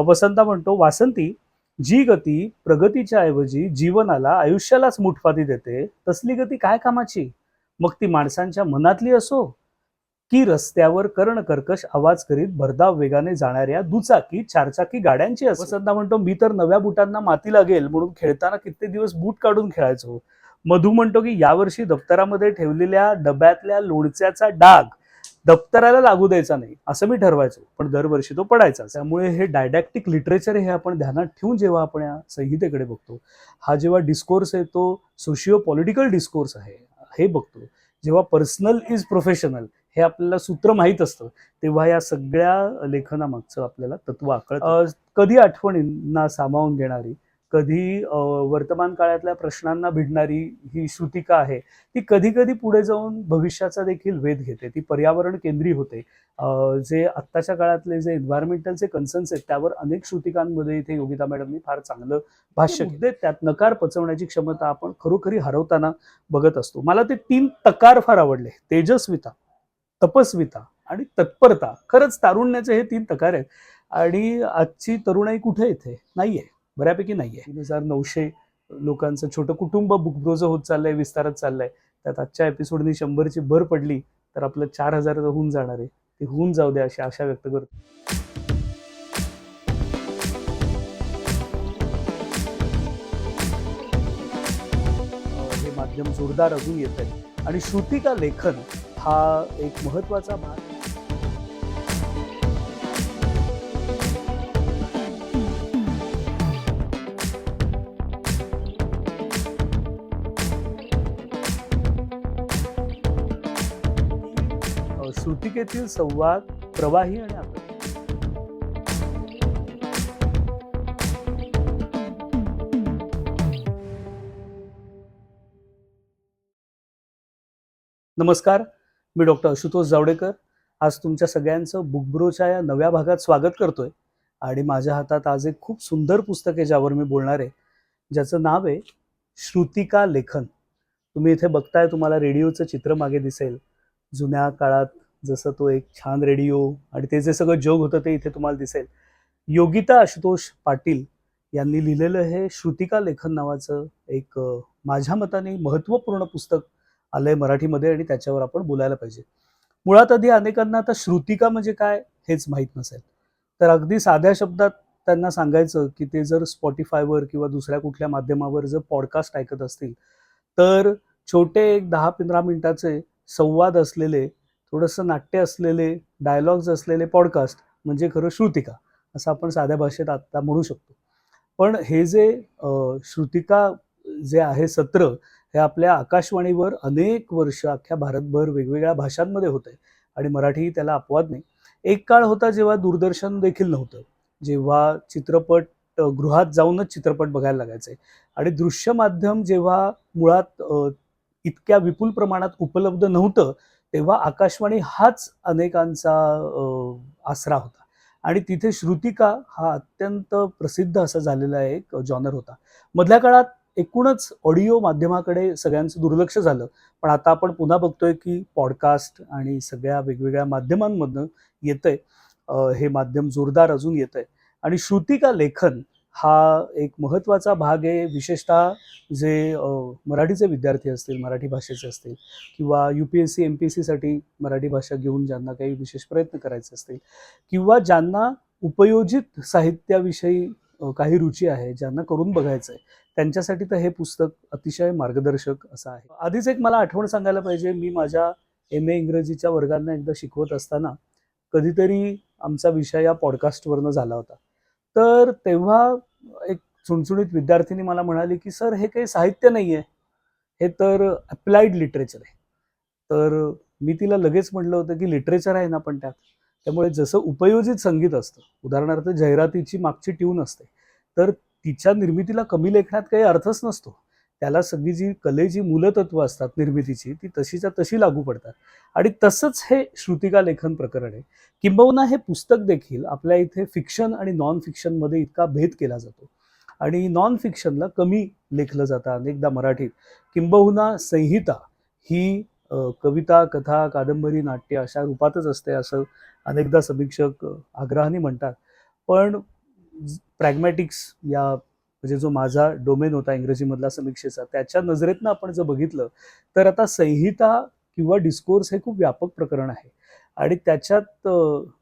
वसंता म्हणतो वासंती जी गती प्रगतीच्या ऐवजी जीवनाला आयुष्यालाच मुठफाती देते तसली गती काय कामाची? मग ती माणसांच्या मनातली असो की रस्त्यावर कर्णकर्कश आवाज करीत भरधाव वेगाने जाणाऱ्या दुचाकी चारचाकी गाड्यांची असो. वसंता म्हणतो मी तर नव्या बुटांना माती लागेल म्हणून खेळताना कित्येक दिवस बूट काढून खेळायचो. मधू म्हणतो की यावर्षी दप्तरामध्ये ठेवलेल्या डब्यातल्या लोणच्याचा डाग दप्तराला लागू द्यायचा नाही असं मी ठरवायचो. पण दरवर्षी तो पडायचा. त्यामुळे हे डायडॅक्टिक लिटरेचर हे आपण ध्यानात ठेवून जेव्हा आपण या संहितेकडे बघतो हा जेव्हा डिस्कोर्स आहे तो सोशिओ पॉलिटिकल डिस्कोर्स आहे हे बघतो. जेव्हा पर्सनल इज प्रोफेशनल हे आपल्याला सूत्र माहीत असतं तेव्हा या सगळ्या लेखनामागचं आपल्याला तत्व आकळत. कधी आठवणींना सामावून घेणारी कधी वर्तमान काळातल्या प्रश्नांना भिडणारी ही श्रुतिका आहे ती कधी कधी पुढे जाऊन भविष्याचा देखील वेध घेते. ती पर्यावरण केंद्री होते. जे आत्ताच्या काळातले जे एन्व्हायरमेंटलचे कन्सर्न्स आहेत त्यावर अनेक श्रुतिकांमध्ये इथे योगिता मॅडमनी फार चांगलं भाष्य केलं त्यात नकार पचवण्याची क्षमता आपण खरोखरी हरवताना बघत असतो. मला ते तीन तकार फार आवडले. तेजस्विता तपस्विता आणि तत्परता. खरंच तारुण्याचे हे तीन तकार आहेत. आणि आजची तरुणाई कुठे इथे? नाहीये. बऱ्यापैकी नाही आहे तीन हजार नऊशे लोकांचं छोटं कुटुंब बुकब्रोजं होत चाललंय विस्तारत चाललंय. त्यात आजच्या एपिसोडनी शंभरची भर पडली तर आपलं चार हजार होऊन जाणार आहे. ते होऊन जाऊ दे अशी आशा व्यक्त करतो. हे माध्यम जोरदार अजून येत आहे आणि श्रुतिका लेखन हा एक महत्त्वाचा भाग आहे. श्रुतिकेतील संवाद प्रवाही आणि आकर्षक. नमस्कार मी डॉक्टर आशुतोष जावडेकर आज तुमच्या सगळ्यांचं बुकब्रोच्या या नव्या भागात स्वागत करतोय आणि माझ्या हातात आज एक खूप सुंदर पुस्तक आहे ज्यावर मी बोलणार आहे ज्याचं नाव आहे श्रुतिका लेखन तुम्ही इथे बघताय तुम्हाला रेडिओचं चित्र मागे दिसेल जुन्या काळात जसं तो एक छान रेडिओ आणि ते जे सगळं जग होतं ते इथे तुम्हाला दिसेल. योगिता आशुतोष पाटील यांनी लिहिलेलं हे श्रुतिका लेखन नावाचं एक माझ्या मताने महत्त्वपूर्ण पुस्तक आलंय मराठीमध्ये आणि त्याच्यावर आपण बोलायला पाहिजे. मुळात आधी अनेकांना आता श्रुतिका म्हणजे काय हेच माहीत नसेल. तर अगदी साध्या शब्दात त्यांना सांगायचं की ते जर स्पॉटीफायवर किंवा दुसऱ्या कुठल्या माध्यमावर जर पॉडकास्ट ऐकत असतील तर छोटे एक दहा पंधरा मिनिटाचे संवाद असलेले थोडंसं नाट्य असलेले डायलॉग्स असलेले पॉडकास्ट म्हणजे खरं श्रुतिका असं आपण साध्या भाषेत आत्ता म्हणू शकतो. पण हे जे श्रुतिका जे आहे सत्र हे आपल्या आकाशवाणीवर अनेक वर्ष अख्ख्या भारतभर वेगवेगळ्या भाषांमध्ये होते आणि मराठी त्याला अपवाद नाही. एक काळ होता जेव्हा दूरदर्शन देखील नव्हतं. जेव्हा चित्रपट गृहात जाऊनच चित्रपट बघायला लागायचे. आणि दृश्य माध्यम जेव्हा मुळात इतक्या विपुल प्रमाणात उपलब्ध नव्हतं तेव्हा आकाशवाणी हाच अनेकांचा आसरा होता. आणि तिथे श्रुतिका हा अत्यंत प्रसिद्ध असा झालेला एक जॉनर होता. मधल्या काळात एकूणच ऑडिओ माध्यमाकडे सगळ्यांचं दुर्लक्ष झालं. पण आता आपण पुन्हा बघतोय की पॉडकास्ट आणि सगळ्या वेगवेगळ्या माध्यमांमधनं येतंय. हे माध्यम जोरदार अजून येतंय. आणि श्रुतिका लेखन हा एक महत्त्वाचा भाग आहे. विशेषतः जे मराठीचे विद्यार्थी असतील मराठी भाषेचे असतील किंवा U P S C M P S सीसाठी मराठी भाषा घेऊन ज्यांना काही विशेष प्रयत्न करायचे असतील किंवा ज्यांना उपयोजित साहित्याविषयी काही रुची आहे ज्यांना करून बघायचं आहे त्यांच्यासाठी तर हे पुस्तक अतिशय मार्गदर्शक असं आहे. आधीच एक मला आठवण सांगायला पाहिजे. मी माझ्या एम ए इंग्रजीच्या वर्गांना एकदा शिकवत असताना कधीतरी आमचा विषय या पॉडकास्टवरनं झाला होता. तर तेव्हा एक चुणचुणीत विद्यार्थिनी मला म्हणाली की सर हे काही साहित्य नाही आहे हे तर अप्लाइड लिटरेचर आहे. तर मी तिला लगेच म्हटलं होतं की लिटरेचर आहे ना पण त्यात. त्यामुळे जसं उपयोजित संगीत असतं उदाहरणार्थ जाहिरातीची मागची ट्यून असते तर तिच्या निर्मितीला कमी लेखनात काही अर्थच नसतो. त्याला सगळी जी कलेची मूलतत्व असतात निर्मितीची ती तशीच्या तशी लागू पडतात. आणि तसंच हे श्रुतिका लेखन प्रकरण आहे. किंबहुना हे पुस्तक देखील आपल्या इथे फिक्शन आणि नॉन फिक्शनमध्ये इतका भेद केला जातो. आणि नॉन फिक्शनला कमी लेखलं जातं अनेकदा मराठीत. किंबहुना संहिता ही कविता कथा कादंबरी नाट्य अशा रूपातच असते असं अनेकदा समीक्षक आग्रहाने म्हणतात. पण प्रॅग्मॅटिक्स या म्हणजे जो माझा डोमेन होता इंग्रजीमधला समीक्षेचा त्याच्या नजरेतनं आपण जर बघितलं तर आता संहिता किंवा डिस्कोर्स हे खूप व्यापक प्रकरण आहे. आणि त्याच्यात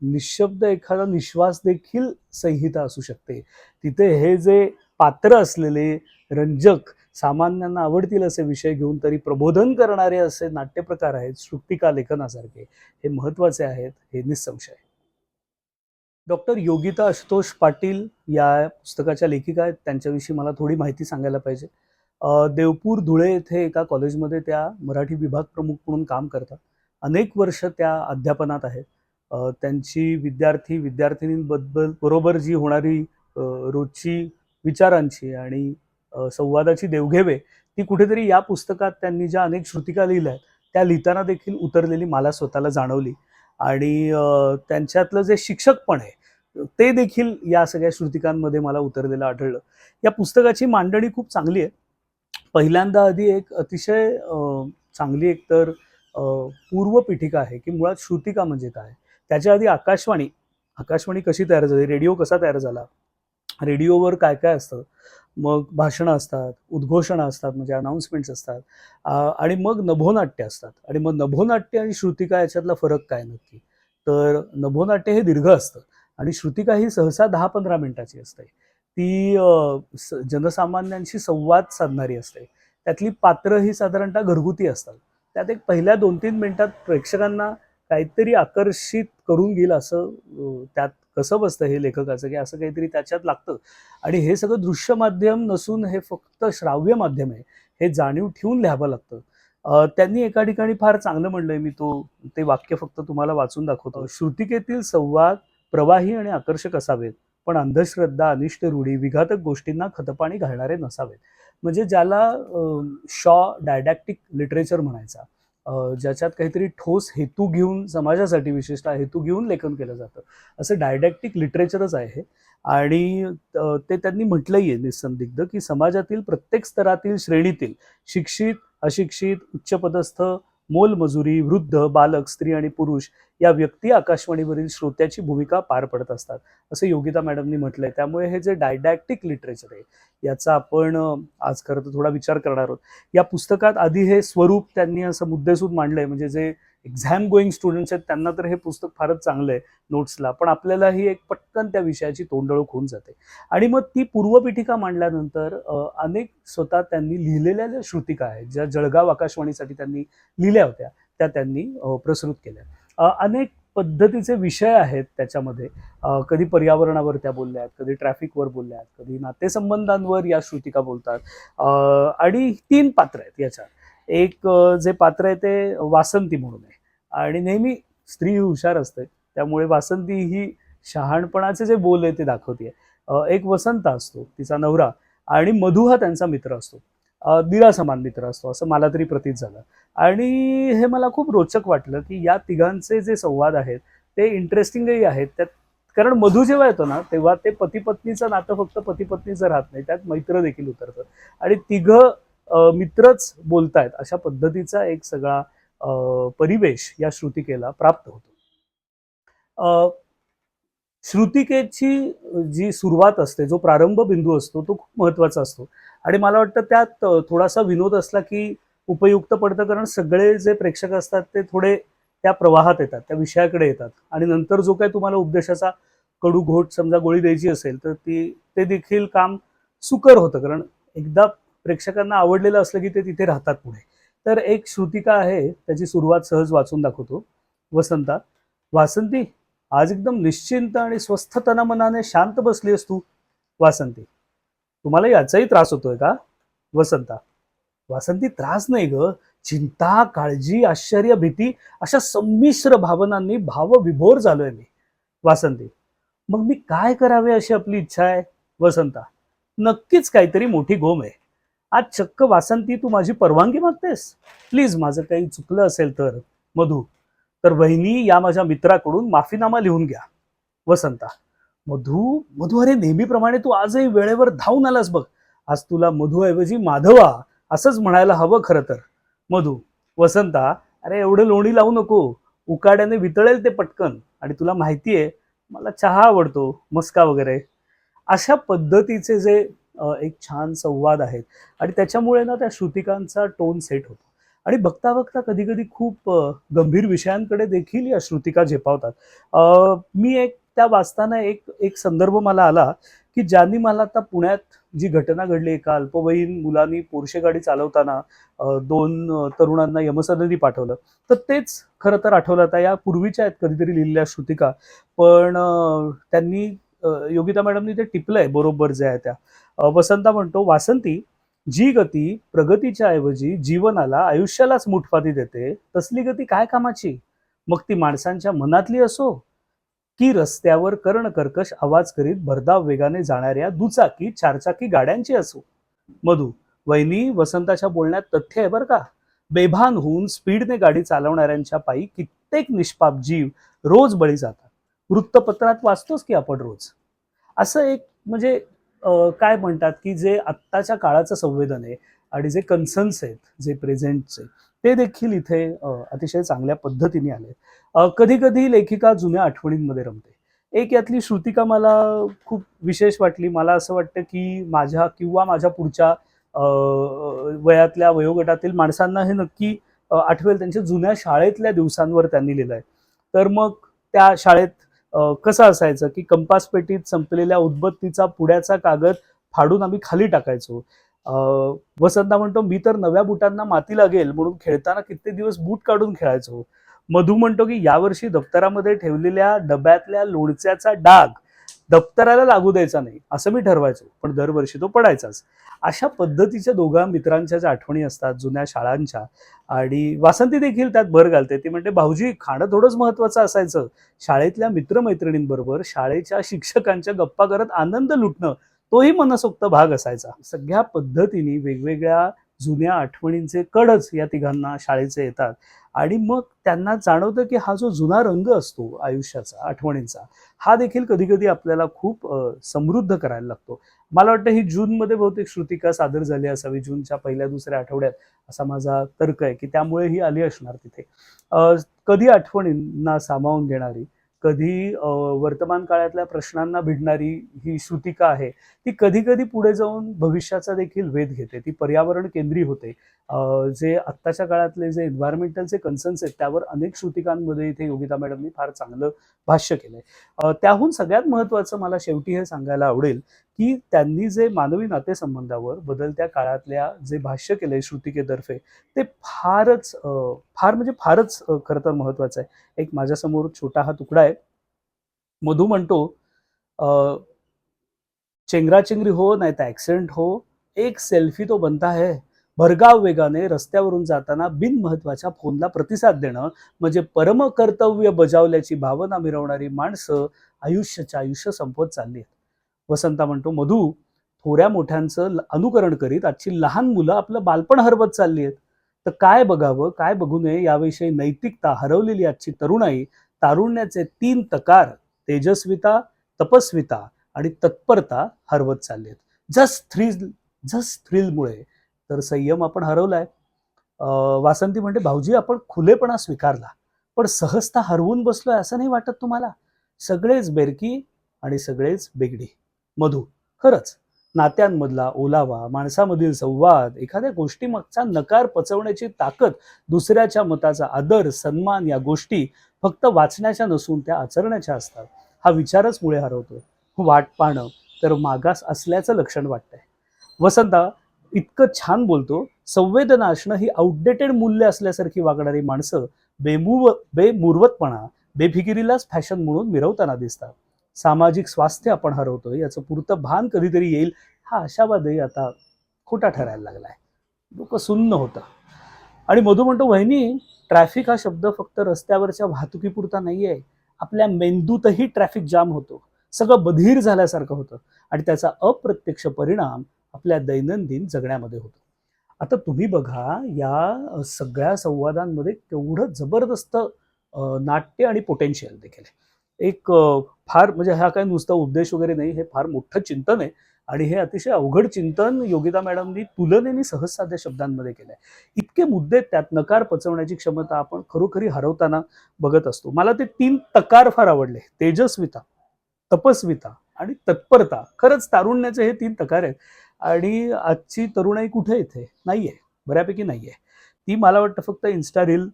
निशब्द एखादा निश्वास देखील संहिता असू शकते. तिथे हे जे पात्र असलेले रंजक सामान्यांना आवडतील असे विषय घेऊन तरी प्रबोधन करणारे असे नाट्यप्रकार आहेत श्रुक्तिका लेखनासारखे. हे महत्त्वाचे आहेत हे निसंशय. डॉक्टर योगिता आशुतोष पाटील या पुस्तकाच्या लेखिका आहेत. त्यांच्याविषयी मला थोडी माहिती सांगायला पाहिजे. देवपूर धुळे येथे एका कॉलेजमध्ये त्या मराठी विभाग प्रमुख म्हणून काम करतात. अनेक वर्ष त्या अध्यापनात आहेत. त्यांची विद्यार्थी विद्यार्थिनींबद्दल बरोबर जी होणारी रोजची विचारांची आणि संवादाची देवघेवे ती कुठेतरी या पुस्तकात त्यांनी ज्या अनेक श्रुतिका लिहिल्या आहेत त्या लिहिताना देखील उतरलेली मला स्वतःला जाणवली. आणि त्यांच्यातलं जे शिक्षकपण आहे ते देखील या सगळ्या श्रुतिकांमध्ये मला उतरलेलं आढळलं. या पुस्तकाची मांडणी खूप चांगली आहे. पहिल्यांदा आधी एक अतिशय चांगली एक तर पूर्वपीठिका आहे की मुळात श्रुतिका म्हणजे काय? त्याच्या आधी आकाशवाणी आकाशवाणी कशी तयार झाली? रेडिओ कसा तयार झाला? रेडिओवर काय काय असतं? मग भाषणं असतात उद्घोषणं असतात म्हणजे अनाऊन्समेंट्स असतात. आणि मग नभोनाट्य असतात. आणि मग नभोनाट्य आणि श्रुतिका याच्यातला फरक काय नक्की? तर नभोनाट्य हे दीर्घ असतं. आणि श्रुतिका ही सहसा दहा पंधरा मिनिटाची असते. ती जनसामान्यांशी संवाद साधणारी असते. त्यातली पात्र ही साधारणतः घरगुती असतात. त्यात एक पहिल्या दोन तीन मिनिटात प्रेक्षकांना काहीतरी आकर्षित करून घेईल असं त्यात कसं बसतं हे लेखकाचं की असं काहीतरी त्याच्यात लागतं. आणि हे सगळं दृश्य माध्यम नसून हे फक्त श्राव्य माध्यम आहे हे जाणीव ठेवून लिहावं लागतं. त्यांनी एका ठिकाणी फार चांगलं म्हणलंय मी तो ते वाक्य फक्त तुम्हाला वाचून दाखवतो. श्रुतिकेतील संवाद प्रवाही आणि आकर्षक असावेत पण अंधश्रद्धा अनिष्ट रूढी विघातक गोष्टींना खतपाणी घालणारे नसावेत. म्हणजे ज्याला शॉ डायडॅक्टिक लिटरेचर म्हणायचा ज्याच्यात काहीतरी ठोस हेतू घेऊन समाजासाठी विशेषतः हेतू घेऊन लेखन केलं जातं. असं डायडॅक्टिक लिटरेचरच आहे. आणि ते त्यांनी म्हटलंही आहे निसंदिग्ध की समाजातील प्रत्येक स्तरातील श्रेणीतील शिक्षित अशिक्षित उच्चपदस्थ मोलमजुरी वृद्ध बालक स्त्री आणि पुरुष या व्यक्ती आकाशवाणीवरील श्रोत्याची भूमिका पार पडत असतात. असं योगिता मॅडमनी म्हटलंय. त्यामुळे हे जे डायडॅक्टिक लिटरेचर आहे याचा आपण आज खरं तर थोडा विचार करणार आहोत. या पुस्तकात आधी हे स्वरूप त्यांनी असं मुद्देसूद मांडलंय म्हणजे जे एक्झाम गोईंग स्टुडंट्स आहेत त्यांना तर हे पुस्तक फारच चांगलं आहे नोट्सला पण आपल्यालाही एक पटकन त्या विषयाची तोंडळूक होऊन जाते. आणि मग ती पूर्वपीठिका मांडल्यानंतर अनेक स्वतः त्यांनी लिहिलेल्या ज्या श्रुतिका आहेत ज्या जळगाव आकाशवाणीसाठी त्यांनी लिहिल्या होत्या त्या त्यांनी प्रसृत केल्या. अनेक पद्धतीचे विषय आहेत त्याच्यामध्ये. कधी पर्यावरणावर त्या बोलल्या आहेत कधी ट्रॅफिकवर बोलल्या आहेत कधी नातेसंबंधांवर या श्रुतिका बोलतात. आणि तीन पात्र आहेत याच्यात. एक जे पात्र आहे ते वासंती म्हणून आहे. आणि नेहमी स्त्री हुशार असते. त्यामुळे वासंती ही शहाणपणाचे जे बोल आहे ते दाखवते. एक वसंत असतो तिचा नवरा आणि मधु हा त्यांचा मित्र असतो. अ, दिरा समान मित्र असतो असं मला तरी प्रतीत झालं. आणि हे मला खूप रोचक वाटलं की या तिघांचे जे संवाद आहेत ते इंटरेस्टिंगही आहेत. त्यात कारण मधू जेव्हा येतो ना तेव्हा ते पती पत्नीचं नातं फक्त पती पत्नीचं राहत नाही त्यात मैत्र देखील उतरतं. आणि तिघं मित्रच बोलतायत अशा पद्धतीचा एक सगळा परिवेश या श्रुतिकेला प्राप्त होतो. श्रुतिकेची जी सुरुवात असते जो प्रारंभ बिंदू असतो तो खूप महत्त्वाचा असतो. आणि मला वाटतं त्यात थोडासा विनोद असला की उपयुक्त पडतं कारण सगळे जे प्रेक्षक असतात ते थोडे त्या प्रवाहात येतात त्या विषयाकडे येतात. आणि नंतर जो काही तुम्हाला उपदेशाचा कडू घोट समजा गोळी द्यायची असेल तर ती ते देखील काम सुकर होतं. कारण एकदा प्रेक्षकांना आवडलेलं असलं की ते तिथे राहतात पुढे. तर एक श्रुतिका आहे त्याची सुरुवात सहज वाचून दाखवतो. वसंता वासंती आज एकदम निश्चिंत आणि स्वस्थ तनामनाने शांत बसली तू. वासंती तुम्हाला याचाही त्रास होतोय का? वसंता वासंती त्रास नाही ग. चिंता काळजी आश्चर्य भीती अशा संमिश्र भावनांनी भावविभोर झालोय मी. वासंती मग मी काय करावे अशी आपली इच्छा आहे? वसंता नक्कीच काहीतरी मोठी गोम आहे. आज चक्क वासंती तू माझी परवानगी मागतेस? प्लीज माझं काही चुकलं असेल तर मधू. तर वहिनी या माझ्या मित्राकडून माफीनामा लिहून घ्या. वसंता मधू मधू अरे नेहमीप्रमाणे तू आजही वेळेवर धावून आलास बघ. आज तुला मधूऐवजी माधवा असंच म्हणायला हवं खरं तर. मधू वसंता अरे एवढं लोणी लावू नको. उकाड्याने वितळेल ते पटकन. आणि तुला माहितीये मला चहा आवडतो मस्का वगैरे. अशा पद्धतीचे जे एक छान संवाद आहेत. आणि त्याच्यामुळे ना त्या श्रुतिकांचा टोन सेट होतो. आणि बघता बघता कधी कधी खूप गंभीर विषयांकडे देखील या श्रुतिका झेपावतात. मी एक त्या वाचताना एक एक संदर्भ मला आला की ज्यांनी मला आता पुण्यात जी घटना घडली एका अल्पवयीन मुलांनी पोरशे गाडी चालवताना दोन तरुणांना यमसदनी पाठवलं. तर तेच खरं तर आठवलं. आता या पूर्वीच्या आहेत कधीतरी लिहिलेल्या श्रुतिका. पण त्यांनी योगिता मॅडमनी ते टिपलंय बरोबर जे आहे त्या. वसंता म्हणतो वासंती जी गती प्रगतीच्या ऐवजी जीवनाला आयुष्यालाच मुठफाती देते तसली गती काय कामाची? मग ती माणसांच्या मनातली असो की रस्त्यावर कर्णकर्कश आवाज करीत भरधाव वेगाने जाणाऱ्या दुचाकी चारचाकी गाड्यांची असो. मधू वहिनी वसंताच्या बोलण्यात तथ्य आहे बरं का. बेभान होऊन स्पीडने गाडी चालवणाऱ्यांच्या पायी कित्येक निष्पाप जीव रोज बळी जातात. वृत्तपत्रात वाचतोच की आपण रोज. असं एक म्हणजे काय म्हणतात की जे आत्ताच्या काळाचं संवेदन आहे आणि जे कन्सर्न्स आहेत जे प्रेझेंटचे ते देखील इथे अतिशय चांगल्या पद्धतीने आले कधी कधी लेखिका जुन्या आठवणींमध्ये रमते. एक यातली श्रुतिका मला खूप विशेष वाटली. मला असं वाटतं की माझ्या किंवा माझ्या पुढच्या वयातल्या वयोगटातील माणसांना हे नक्की आठवेल. त्यांच्या जुन्या शाळेतल्या दिवसांवर त्यांनी लिहिलंय. तर मग त्या शाळेत कसं असायचं की कंपास पेटीत संपलेल्या उदबत्तीचा पुड्याचा कागद फाडून आम्ही खाली टाकायचो. वसंता म्हणतो मी तर नव्या बुटांना माती लागेल म्हणून खेळताना कित्येक दिवस बूट काढून खेळायचो. मधू म्हणतो की यावर्षी दप्तरामध्ये ठेवलेल्या डब्यातल्या लोणच्याचा डाग दप्तराला लागू द्यायचा नाही असं मी ठरवायचो पण दरवर्षी तो पडायचाच. अशा पद्धतीच्या दोघा मित्रांच्या ज्या आठवणी असतात जुन्या शाळांच्या आणि वासंती देखील त्यात भर घालते. ती म्हणते भाऊजी खाणं थोडंच महत्वाचं असायचं. शाळेतल्या मित्रमैत्रिणींबरोबर शाळेच्या शिक्षकांच्या गप्पा करत आनंद लुटणं तोही मनसोक्त भाग असायचा. सगळ्या पद्धतीने वेगवेगळ्या जुन्या आठवणींचे कडच या तिघांना शाळेचे येतात. आणि मग त्यांना जाणवतं की हा जो जुना रंग असतो आयुष्याचा आठवणींचा हा देखील कधी कधी आपल्याला खूप समृद्ध करायला लागतो. मला वाटतं ही जूनमध्ये बहुतेक श्रुतिका सादर झाली असावी जूनच्या पहिल्या दुसऱ्या आठवड्यात असा माझा तर्क आहे की त्यामुळे ही आली असणार तिथे. कधी आठवणींना सामावून घेणारी कधी वर्तमान काळातल्या प्रश्नांना भिडणारी ही श्रुतिका आहे ती कधी कधी पुढे जाऊन भविष्याचा देखील वेध घेते. ती पर्यावरण केंद्री होते. जे आत्ताच्या काळातले जे एन्व्हायरमेंटलचे कन्सर्न्स आहेत त्यावर अनेक श्रुतिकांमध्ये इथे योगिता मॅडमनी फार चांगलं भाष्य केलंय. त्याहून सगळ्यात महत्त्वाचं मला शेवटी हे सांगायला आवडेल की त्यांनी जे मानवी नातेसंबंधावर बदलत्या काळातल्या जे भाष्य केलंय श्रुतिकेतर्फे ते फारच फार म्हणजे फारच खर खरं तर महत्वाचं आहे. एक माझ्यासमोर छोटा हा तुकडा आहे. मधू म्हणतो चेंगराचेंगरी हो नाही तर ऍक्सिडेंट हो एक सेल्फी तो बनता है. भरगाव वेगाने रस्त्यावरून जाताना बिनमहत्वाच्या फोनला प्रतिसाद देणं म्हणजे परमकर्तव्य बजावल्याची भावना मिरवणारी माणसं आयुष्याच्या आयुष्य संपवत चालली आहेत. वसंता म्हणतो मधू थोड्या मोठ्यांचं अनुकरण करीत आजची लहान मुलं आपलं बालपण हरवत चालली आहेत. तर काय बघावं काय बघू नये याविषयी नैतिकता हरवलेली आजची तरुणाई तारुण्याचे तीन तकार तेजस्विता तपस्विता आणि तत्परता हरवत चालली आहेत. जस्ट थ्रिल जस्ट थ्रिलमुळे तर संयम आपण हरवलाय. वासंती म्हणते भाऊजी आपण खुलेपणा स्वीकारला पण सहजता हरवून बसलोय असं नाही वाटत तुम्हाला? सगळेच बेरकी आणि सगळेच बेगडी. मधू. खरंच नात्यांमधला ओलावा माणसामधील संवाद एखाद्या गोष्टीमागचा नकार पचवण्याची ताकद दुसऱ्याच्या मताचा आदर सन्मान या गोष्टी फक्त वाचण्याच्या नसून त्या आचरण्याच्या असतात. हा विचारच मुळे हरवतोय. वाट पाहणं तर मागास असल्याचं लक्षण वाटतंय. वसंता इतकं छान बोलतो. संवेदना असणं ही आउटडेटेड मूल्य असल्यासारखी वागणारी माणसं बेमुव बेमुरवतपणा बेफिकिरीलाच फॅशन म्हणून मिरवताना दिसतात. सामाजिक स्वास्थ्य आपण हरवतोय याचं पुरतं भान कधीतरी येईल हा आशावादही आता खोटा ठरायला लागलाय. लोक सुन्न होतं. आणि मधू म्हणतो वहिनी ट्रॅफिक हा शब्द फक्त रस्त्यावरच्या वाहतुकीपुरता नाहीये. आपल्या मेंदूतही ट्रॅफिक जाम होतो. सगळं बधीर झाल्यासारखं होतं. आणि त्याचा अप्रत्यक्ष परिणाम आपल्या दैनंदिन जगण्यामध्ये होतो. आता तुम्ही बघा या सगळ्या संवादांमध्ये केवढं जबरदस्त नाट्य आणि पोटेन्शियल देखील आहे. एक फार म्हणजे हा काय नुसता उद्देश वगैरे नाही हे फार मोठं चिंतन आहे आणि हे अतिशय अवघड चिंतन योगिता मॅडमनी तुलनेने सहज साध्या शब्दांमध्ये केलंय. इतके मुद्दे त्यात नकार पचवण्याची क्षमता आपण खरोखरी हरवताना बघत असतो. मला ते तीन तकार फार आवडले. तेजस्विता तपस्विता आणि तत्परता. खरंच तारुण्याचे हे तीन तकार आहेत. आणि आजची तरुणाई कुठे येते आहे बऱ्यापैकी नाही आहे ती मला वाटतं फक्त इन्स्टा रील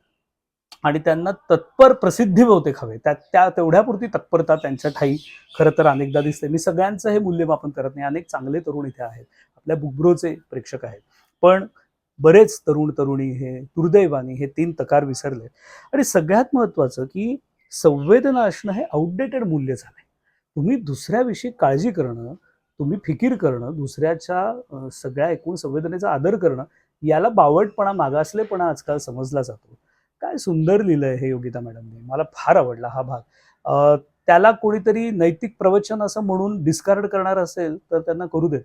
आणि त्यांना तत्पर प्रसिद्धी बहुतेक हवे. त्या त्या तेवढ्यापुरती तत्परता त्यांच्या ठाई खरं तर अनेकदा दिसते. मी सगळ्यांचं हे मूल्यमापन करत नाही. अनेक चांगले तरुण इथे आहेत. आपल्या बुब्रोचे प्रेक्षक आहेत. पण बरेच तरुण तरुणी हे दुर्दैवानी हे तीन तकार विसरले आणि सगळ्यात महत्वाचं की संवेदना असणं हे आउटडेटेड मूल्य झालंय. तुम्ही दुसऱ्याविषयी काळजी करणं तुम्ही फिकीर करणं दुसऱ्याच्या सगळ्या एकूण संवेदनेचा आदर करणं याला बावटपणा मागासलेपणा आजकाल समजला जातो. काय सुंदर लिहिलंय हे योगिता मॅडमने. मला फार आवडला हा भाग. त्याला कोणीतरी नैतिक प्रवचन असं म्हणून डिस्कार्ड करणार असेल तर त्यांना करू दे.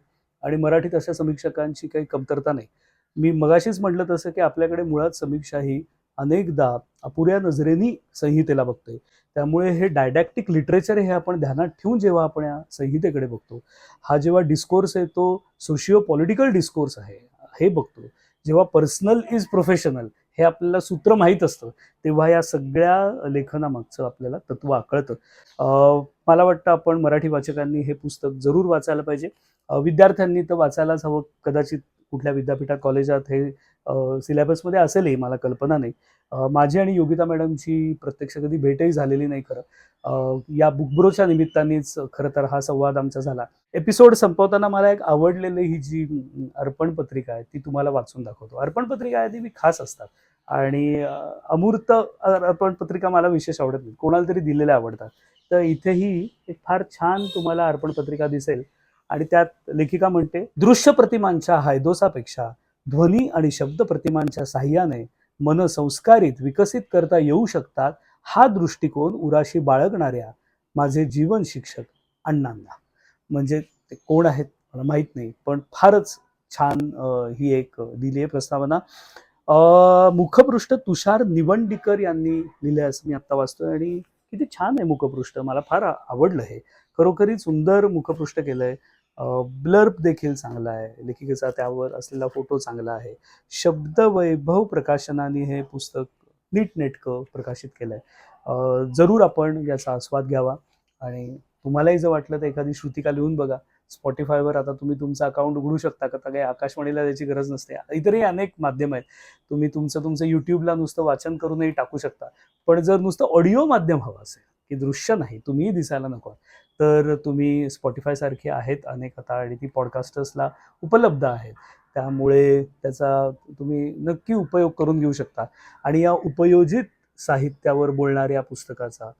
आणि मराठीत अशा समीक्षकांची काही कमतरता नाही. मी मगाशीच म्हटलं तसं की आपल्याकडे मुळात समीक्षा ही अनेकदा अपुऱ्या नजरेनी संहितेला बघतोय. त्यामुळे हे डायडॅक्टिक लिटरेचर हे आपण ध्यानात ठेवून जेव्हा आपण या संहितेकडे बघतो हा जेव्हा डिस्कोर्स आहे तो सोशिओ पॉलिटिकल डिस्कोर्स आहे हे बघतो. जेव्हा पर्सनल इज प्रोफेशनल हे आपल्याला सूत्र माहीत असतं. तेव्हा या सगळ्या लेखनामागचं आपल्याला तत्व आकळतं. अं, मला वाटतं आपण मराठी वाचकांनी हे पुस्तक जरूर वाचायला पाहिजे. विद्यार्थ्यांनी तर वाचायलाच हवं. कदाचित कुठल्या विद्यापीठात कॉलेजात हे सिलेबसमध्ये असेलही मला कल्पना नाही. माझी आणि योगिता मॅडमची प्रत्यक्ष कधी भेटही झालेली नाही खरं. या बुकब्रोच्या निमित्तानेच खरं तर हा संवाद आमचा झाला. एपिसोड संपवताना मला एक आवडलेली ही जी अर्पण पत्रिका आहे ती तुम्हाला वाचून दाखवतो. अर्पण पत्रिका आहे ती मी खास असतात. आणि अमूर्त अर्पण पत्रिका मला विशेष आवडत नाही कोणाला तरी दिलेल्या आवडतात. तर इथेही एक फार छान तुम्हाला अर्पण पत्रिका दिसेल. आणि त्यात लेखिका म्हणते दृश्य प्रतिमांच्या हायदोसापेक्षा ध्वनी आणि शब्द प्रतिमांच्या साह्याने मन संस्कारित विकसित करता येऊ शकतात हा दृष्टिकोन उराशी बाळगणाऱ्या माझे जीवन शिक्षक अण्णांना. म्हणजे ते कोण आहेत मला माहीत नाही पण फारच छान ही एक दिली आहे प्रस्तावना. मुखपृष्ठ तुषार निवंडीकर यांनी लिहिले असं मी आत्ता वाचतोय आणि किती छान आहे मुखपृष्ठ मला फार आवडलं हे. खरोखरी सुंदर मुखपृष्ठ केलंय. ब्लर्प देखील चांगला आहे. लेखिकेचा त्यावर असलेला फोटो चांगला आहे. शब्द वैभव प्रकाशनाने हे पुस्तक नीटनेटकं प्रकाशित केलं आहे जरूर आपण याचा आस्वाद घ्यावा. आणि तुम्हालाही जर वाटलं तर एखादी श्रुतिका लिहून बघा. स्पॉटीफायवर आता तुम्ही तुमचं अकाउंट उघडू शकता का? काही आकाशवाणीला त्याची गरज नसते. इतरही अनेक माध्यम आहेत. तुम्ही तुमचं तुमचं युट्यूबला नुसतं वाचन करूनही टाकू शकता. पण जर नुसतं ऑडिओ माध्यम हवं असेल की दृश्य नाही तुम्हीही दिसायला नको. तर तुम्ही स्पॉटिफायसारखी आहेत अनेक आता आणि ती पॉडकास्टर्सला उपलब्ध आहेत. त्यामुळे त्याचा तुम्ही नक्की उपयोग करून घेऊ शकता. आणि या उपयोजित साहित्यावर बोलणाऱ्या पुस्तकाचा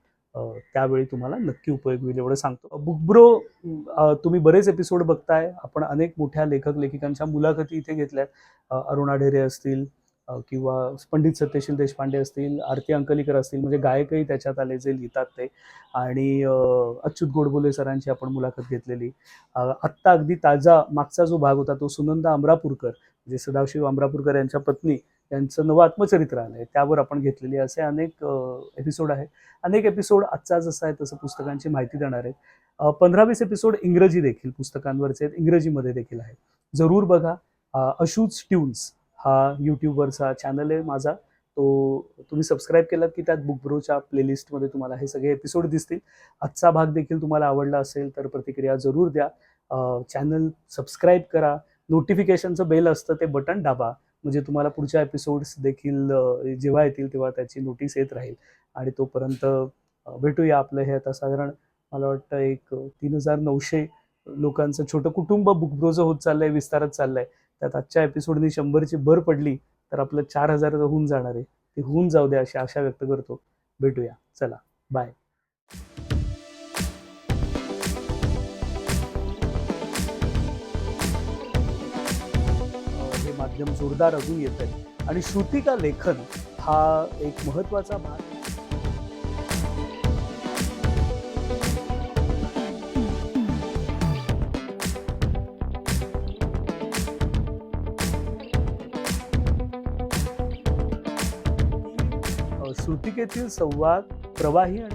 त्यावेळी तुम्हाला नक्की उपयोग होईल एवढं सांगतो. बुकब्रो तुम्ही बरेच एपिसोड बघताय. आपण अनेक मोठ्या लेखक लेखिकांच्या मुलाखती इथे घेतल्यात. अरुणा ढेरे असतील किंवा पंडित सत्यशील देशपांडे असतील आरती अंकलीकर असतील म्हणजे गायकही त्याच्यात आले जे लिहितात ते. आणि अच्युत गोडबोले सरांची आपण मुलाखत घेतलेली. आत्ता अगदी ताजा मागचा जो भाग होता तो सुनंदा अमरापूरकर म्हणजे सदाशिव अमरापूरकर यांच्या पत्नी यांचं नवं आत्मचरित्र आलंय. त्यावर आपण घेतलेली असे अनेक एपिसोड आहेत. अनेक एपिसोड आजचा जसा आहे तसं पुस्तकांची माहिती देणार आहेत. पंधरा वीस एपिसोड इंग्रजी देखील पुस्तकांवरचे आहेत. इंग्रजीमध्ये देखील आहेत जरूर बघा. अशूज ट्यून्स. हा यूट्यूबवरचा चॅनल आहे माझा. तो तुम्ही सबस्क्राईब केलात की त्यात बुकब्रोच्या प्लेलिस्टमध्ये तुम्हाला हे सगळे एपिसोड दिसतील. आजचा भाग देखील तुम्हाला आवडला असेल तर प्रतिक्रिया जरूर द्या. चॅनल सबस्क्राईब करा. नोटिफिकेशनचं बेल असतं ते बटन दाबा. म्हणजे तुम्हाला पुढच्या एपिसोड्स देखील जेव्हा येतील तेव्हा त्याची नोटीस येत राहील. आणि तोपर्यंत भेटूया आपलं हे आता साधारण मला वाटतं एक तीन हजार नऊशे लोकांचं छोटं कुटुंब बुकब्रोचं होत चाललंय विस्तारत चाललंय. त्यात आजच्या एपिसोडनी शंभरची भर पडली तर आपलं चार हजार होऊन जाणार आहे. ते होऊन जाऊ द्या अशी आशा व्यक्त करतो. भेटूया. चला बाय हे माध्यम जोरदार अजून येत आहे. आणि श्रुतिका लेखन हा एक महत्त्वाचा भाग मालिकेतील संवाद प्रवाही आणि